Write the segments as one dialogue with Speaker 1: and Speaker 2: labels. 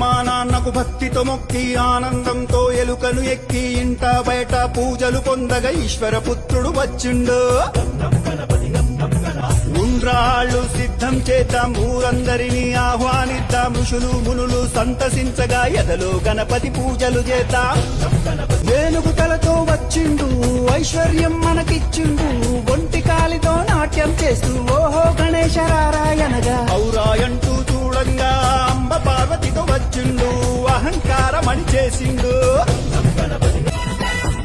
Speaker 1: మా నాన్నకు భక్తితో మొక్కి ఆనందంతో ఎలుకను ఎక్కి ఇంట బయట పూజలు పొందగా ఈశ్వర పుత్రుడు వచ్చిండు. ఉండ్రాళ్ళు సిద్ధం చేద్దాం ఊరందరినీ ఆహ్వానిద్దాం ఋషులు మునులు సంతసించగా ఎదలో గణపతి పూజలు చేద్దాం. ఏనుగు తలతో వచ్చిండు ఐశ్వర్యం మనకిచ్చిండు ఒంటి కాలి పార్వతితో అహంకారం అని చేసిండు.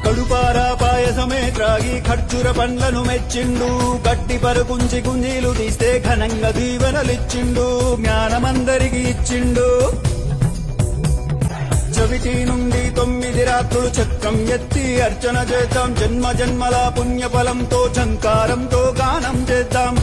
Speaker 1: కడుపారా పాయసమే త్రాగి ఖర్జుర పండ్లను మెచ్చిండు. గట్టి పరుకుంచి గుంజీలు తీస్తే ఘనంగా దీవెనలిచ్చిండు. జ్ఞానమందరికి ఇచ్చిండు. చవితి నుండి తొమ్మిది రాత్రులు చక్రం ఎత్తి అర్చన చేద్దాం. జన్మ జన్మల పుణ్యఫలంతో చంకారంతో గానం చేద్దాం.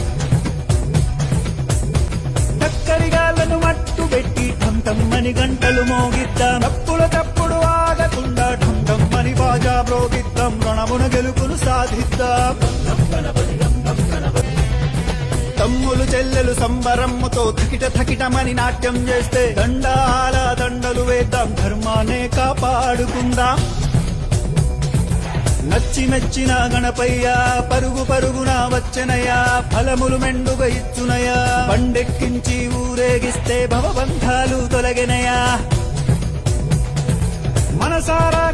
Speaker 1: సాధిద్దాం. తమ్ములు చెల్లెలు సంబరమ్మతో థకిట థకిటమని నాట్యం చేస్తే దండాల దండలు వేద్దాం ధర్మానే కాపాడుకుందాం. నచ్చి మెచ్చిన గణపయ్య పరుగు పరుగున వచ్చనయా ఫలములు మెండుగా ఇచ్చునయా పండెక్కించి ఊరేగిస్తే భవబంధాలు తొలగినయా మనసారా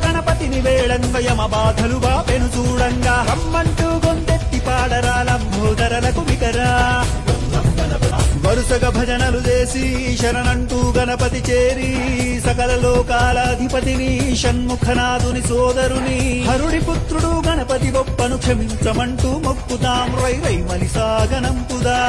Speaker 1: వాటిని వేళంగ యమ బాధలు బాపెను చూడంగా. రమ్మంటూ గొంతెత్తి పాడరా లంబోదరలకు వికరా వరుసగా భజనలు చేసి శరణంటూ గణపతి చేరి సకల లోకాలాధిపతిని షణ్ముఖనాథుని సోదరుని హరుడి పుత్రుడు గణపతి గొప్పను క్షమించమంటూ మొక్కుతాం. రై రై మలిసాగనంపుదా.